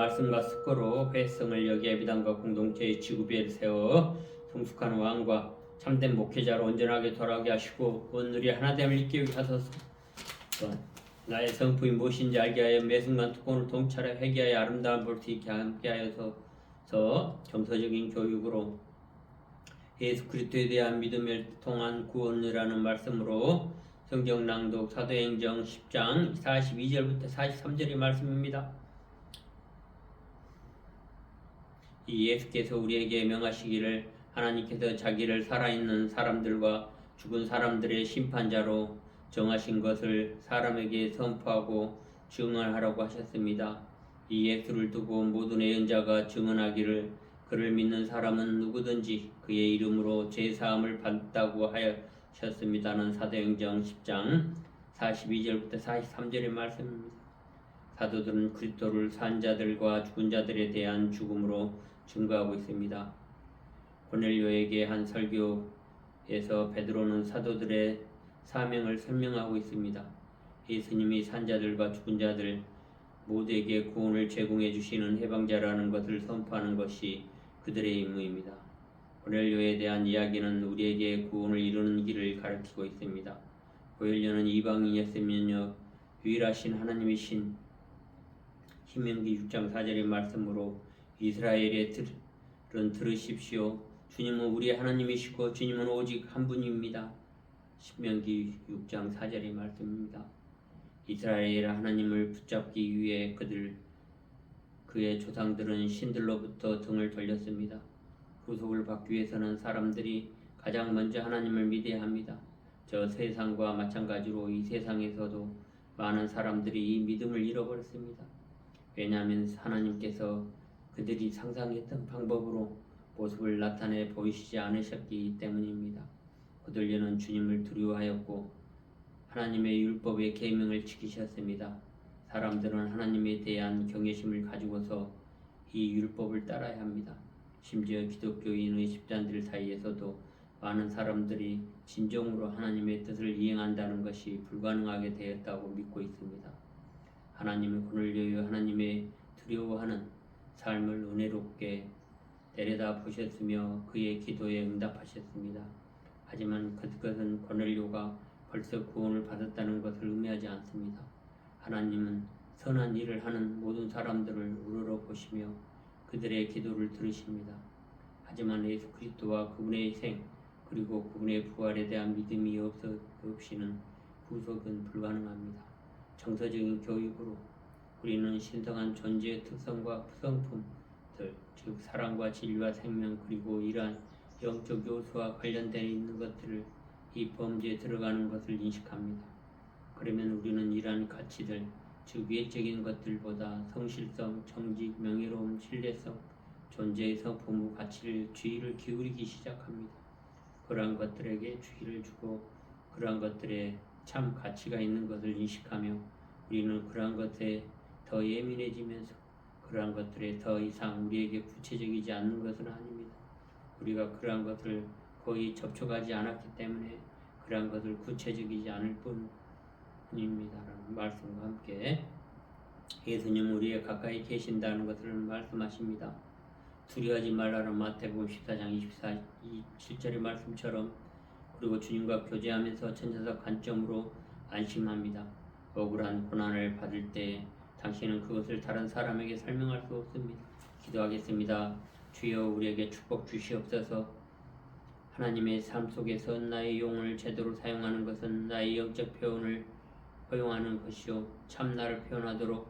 말씀과 습거로 회성을 여기 예비당과 공동체의 지구비에 세워 성숙한 왕과 참된 목회자로 온전하게 돌아가게 하시고 오늘이 하나됨을 이끌게 하소서 나의 성품이 무엇인지 알게 하여 매 순간 특권을 통찰해 회개하여 아름다운 볼수 있게 함께 하여서 정서적인 교육으로 예수 그리스도에 대한 믿음을 통한 구원이라는 말씀으로 성경 낭독 사도행정 10장 42절부터 43절의 말씀입니다. 이 예수께서 우리에게 명하시기를 하나님께서 자기를 살아있는 사람들과 죽은 사람들의 심판자로 정하신 것을 사람에게 선포하고 증언하라고 하셨습니다. 이 예수를 두고 모든 예언자가 증언하기를 그를 믿는 사람은 누구든지 그의 이름으로 제 사함을 받다고 하셨습니다는 사도행정 10장 42절부터 43절의 말씀입니다. 사도들은 그리스도를 산 자들과 죽은 자들에 대한 죽음으로 증거하고 있습니다. 고넬료에게 한 설교에서 베드로는 사도들의 사명을 설명하고 있습니다. 예수님이 산 자들과 죽은 자들 모두에게 구원을 제공해 주시는 해방자라는 것을 선포하는 것이 그들의 임무입니다. 고넬료에 대한 이야기는 우리에게 구원을 이루는 길을 가르치고 있습니다. 고넬료는 이방인이었으면요 유일하신 하나님이신 신명기 6장 4절의 말씀으로 이스라엘의 들은 들으십시오. 주님은 우리의 하나님이시고 주님은 오직 한 분입니다. 신명기 6장 4절의 말씀입니다. 이스라엘 하나님을 붙잡기 위해 그들 그의 조상들은 신들로부터 등을 돌렸습니다. 구속을 받기 위해서는 사람들이 가장 먼저 하나님을 믿어야 합니다. 저 세상과 마찬가지로 이 세상에서도 많은 사람들이 이 믿음을 잃어버렸습니다. 왜냐하면 하나님께서 그들이 상상했던 방법으로 모습을 나타내 보이시지 않으셨기 때문입니다. 고들려는 주님을 두려워하였고 하나님의 율법의 계명을 지키셨습니다. 사람들은 하나님에 대한 경외심을 가지고서 이 율법을 따라야 합니다. 심지어 기독교인의 집단들 사이에서도 많은 사람들이 진정으로 하나님의 뜻을 이행한다는 것이 불가능하게 되었다고 믿고 있습니다. 하나님의 군을 위하여 하나님의 두려워하는 삶을 은혜롭게 내려다 보셨으며 그의 기도에 응답하셨습니다. 하지만 그것은 고넬료가 벌써 구원을 받았다는 것을 의미하지 않습니다. 하나님은 선한 일을 하는 모든 사람들을 우러러 보시며 그들의 기도를 들으십니다. 하지만 예수 그리스도와 그분의 생 그리고 그분의 부활에 대한 믿음이 없어 없이는 구속은 불가능합니다. 정서적인 교육으로 우리는 신성한 존재의 특성과 성품들, 즉 사랑과 진리와 생명 그리고 이러한 영적 요소와 관련되어 있는 것들을 이 범죄에 들어가는 것을 인식합니다. 그러면 우리는 이러한 가치들, 즉 외적인 것들보다 성실성, 정직, 명예로움, 신뢰성, 존재의 성품의 가치를 주의를 기울이기 시작합니다. 그러한 것들에게 주의를 주고 그러한 것들에 참 가치가 있는 것을 인식하며 우리는 그러한 것에 더 예민해지면서 그러한 것들에 더 이상 우리에게 구체적이지 않는 것은 아닙니다. 우리가 그러한 것을 거의 접촉하지 않았기 때문에 그러한 것을 구체적이지 않을 뿐입니다라는 말씀과 함께 예수님 우리의 가까이 계신다는 것을 말씀하십니다. 두려워하지 말라는 마태복음 14장 24, 27절의 말씀처럼 그리고 주님과 교제하면서 천사적 관점으로 안심합니다. 억울한 고난을 받을 때 당신은 그것을 다른 사람에게 설명할 수 없습니다. 기도하겠습니다. 주여 우리에게 축복 주시옵소서. 하나님의 삶 속에서 나의 용을 제대로 사용하는 것은 나의 영적 표현을 허용하는 것이요 참 나를 표현하도록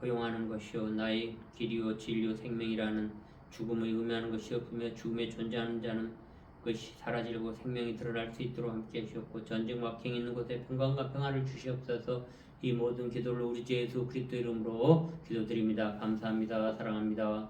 허용하는 것이요 나의 길이요 진리요 생명이라는 죽음을 의미하는 것이 없으며 죽음에 존재하는 자는 그것이 사라지고 생명이 드러날 수 있도록 함께 하시옵고 전쟁 막행 있는 곳에 평강과 평화를 주시옵소서 이 모든 기도를 우리 주 예수 그리스도 이름으로 기도드립니다. 감사합니다. 사랑합니다.